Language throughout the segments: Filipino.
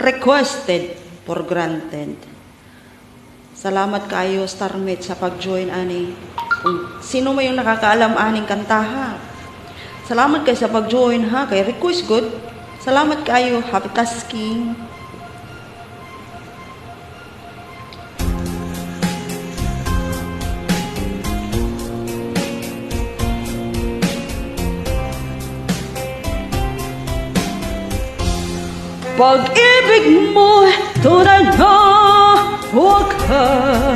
requested for granted. Salamat kayo, Starmate, sa pag-join ani. Sino mo yung nakakaalam aning kantaha. Salamat kayo sa pag-join ha, kay request good. Salamat kayo, happy tasking. Pag-ibig mo tunay na wakas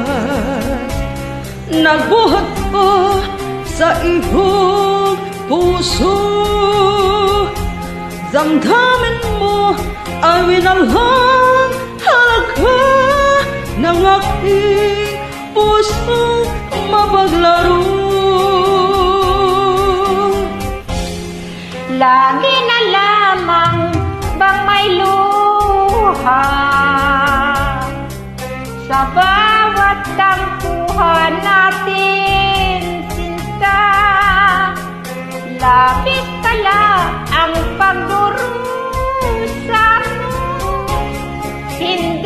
Nagbuhat pa sa iyong puso. Damdamin mo ay winalang halaga Ng aking puso mapaglaro. Lagi na lamang bang may luha Sa bawat tampuhan natin, sinta? Labis tala ang pagdurusa Hindi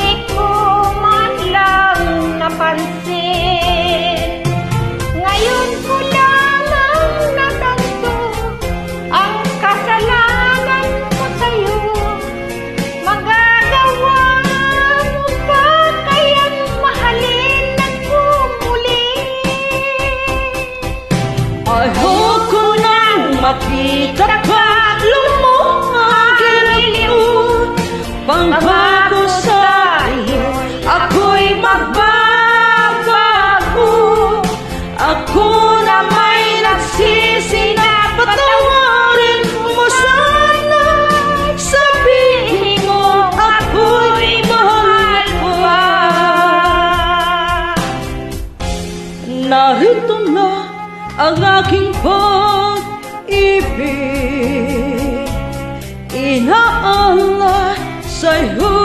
Ayoko nang makita ka lumahagin ko Pangako sa iyo Ako'y magbabago. Ako na may nagsisi na patawarin mo sana. Sabihin mo ako'y mahal ko pa. Narito na ang aking pag-ibig. Inaalay sa'yo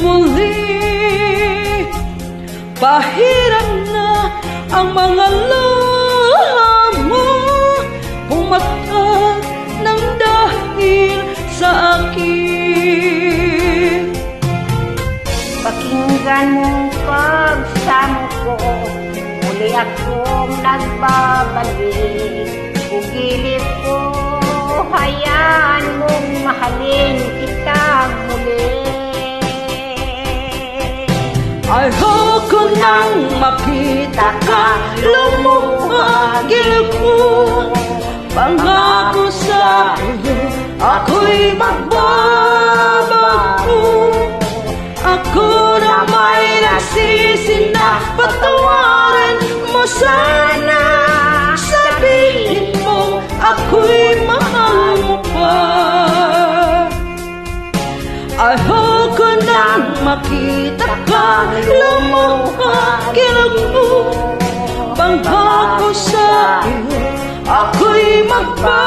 muli. Pahiram na ang mga luha mo. Pumatak ng dahil sa akin. Pakinggan mong pagsamo ko. Muli akong nagbabalik. Pugilip ko Hayaan mong mahalin kita muli. Ayoko nang makita ka Lumuhagil ko. Pangako sa iyo Ako'y magbabago Ako na may nagsisi makita ka Lumuhagil ko Pangako sa iyo Ako'y magbabago